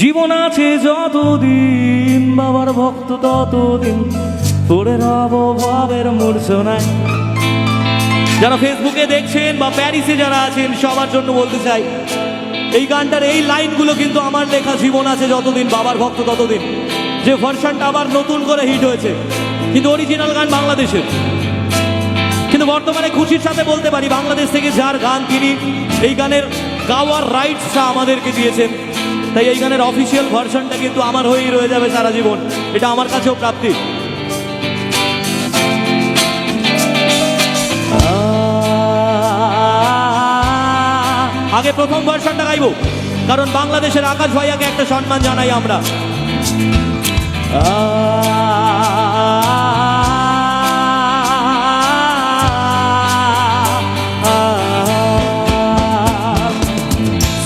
জীবন আছে যতদিন, বাবার ভক্ত ততদিন। পড়ে রব ভাবের মূর্ছনায় যারা ফেসবুকে দেখছেন বা প্যারিসে যারা আছেন, সবার জন্য বলতে চাই, এই গানটার এই লাইনগুলো কিন্তু আমার লেখা জীবন আছে যতদিন, বাবার ভক্ত ততদিন। যে ভার্সনটা আবার নতুন করে হিট হয়েছে, কিন্তু অরিজিনাল গান বাংলাদেশের। কিন্তু বর্তমানে খুশির সাথে বলতে পারি, বাংলাদেশ থেকে যার গান তিনি, এই গানের গাওয়ার রাইটসটা আমাদেরকে দিয়েছেন। তাই এই গানের অফিসিয়াল ভার্সনটা কিন্তু আমার হয়েই রয়ে যাবে সারা জীবন এটা আমার কাছেও প্রাপ্তি আগে প্রথম ভার্সনটা গাইবো কারণ বাংলাদেশের আকাশ ভাইয়াকে একটা সম্মান জানাই আমরা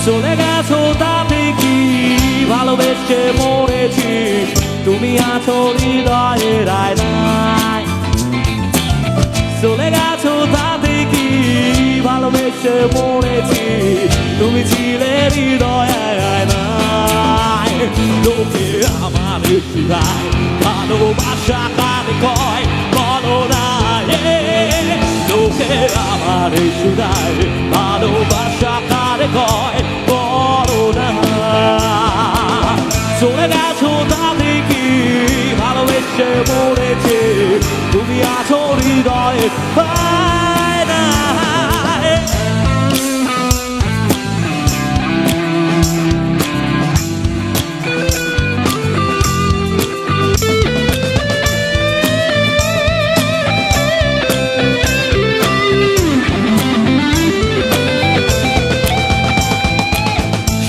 চলে গেছো ভালোবেসে মরেছি। তুমি আছো হৃদয়ের আয়নায় চলে গেছো তাতে কি ভালোবেসে মরেছি। তুমি ছিলে হৃদয়ের আয়নায় লোকে আমার সুরায় ভালোবাসা কার কয়? বলো না। লোকে আমার সুরায় ভালোবাসা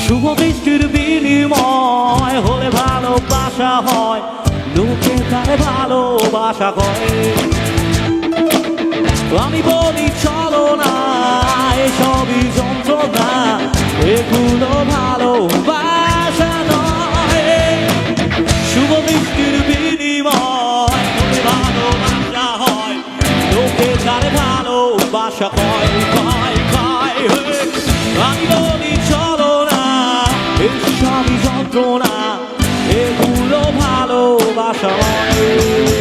শুভ বৃষ্টির বিনিময় হলে ভালোবাসা হয় লোকে তারে ভালোবাসা করে আমি বলি, চলো না, এসবই যন্ত্রণা, এগুলো ভালোবাসা নয় শুভ বৃষ্টির বিনিময় ভালোবাসা হয়, লোকে তারে ভালোবাসা কয় কয় কয়। আমি বলি, চলো না, এসবই যন্ত্রণা, এগুলো ভালোবাসা নয়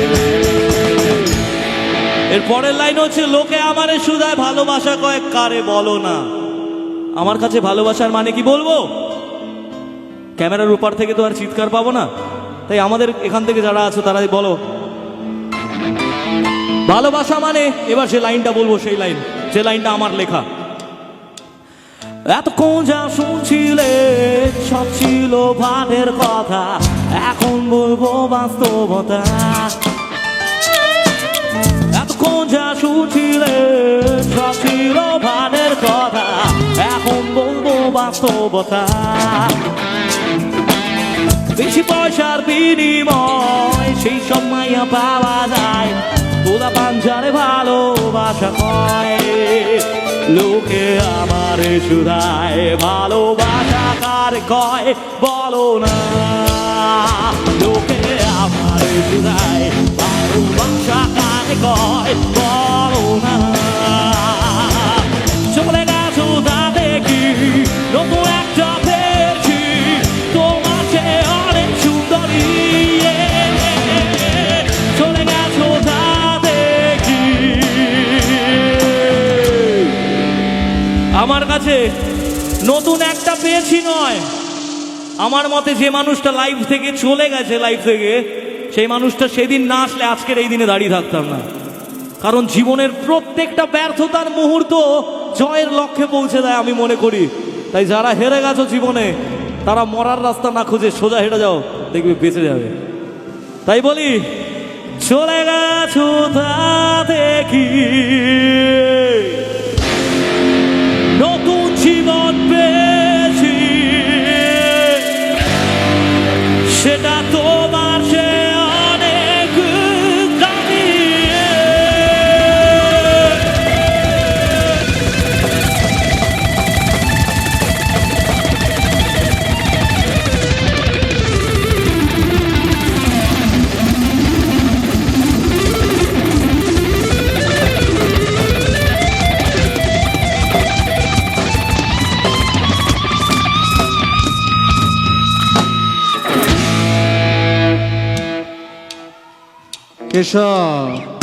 এর পরের লাইন হচ্ছে, লোকে আমারে সুদায় ভালোবাসা কয়েক কারে বলো না? আমার কাছে ভালোবাসার মানে কি বলব? ক্যামেরার উপর থেকে তো আর চিৎকার পাবো না। তাই আমাদের এখান থেকে যারা আছো, তারাই বলো। ভালোবাসা মানে এবার যে লাইনটা বলব, সেই লাইন যে লাইনটা আমার লেখা। এতক্ষণ যা শুনছিলে, সব ছিল ভাটের কথা। এখন বলব বাস্তবতা। যা শুনছিলে সব ছিল ভাটের কথা। এখন বলব বাস্তবতা। বেশি পয়সার বিনিময় সেই সময় পাওয়া যায়। তোলা পাঞ্জারে ভালোবাসা কয় লোকে আমার সুরায় ভালোবাসা কার কয়? বলো না। কার কয় বলো না চলে গেছো তাতে কি নতুন একটা পেয়েছি। তোমার চেয়ে অনেক সুন্দরী। চলে গেছো তাতে কি আমার কাছে নতুন একটা পেয়েছি নয়। আমার মতে যে মানুষটা লাইফ থেকে চলে গেছে লাইফ থেকে সেই মানুষটা সেদিন না আসলে আজকের এই দিনে দাঁড়িয়ে থাকতাম না। কারণ জীবনের প্রত্যেকটা ব্যর্থতার মুহূর্ত জয়ের লক্ষ্যে পৌঁছে দেয় আমি মনে করি। তাই যারা হেরে গেছো জীবনে, তারা মরার রাস্তা না খুঁজে সোজা হেঁটে যাও, দেখবে বেঁচে যাবে। তাই বলি, চলে গেছো তা দেখি। केशव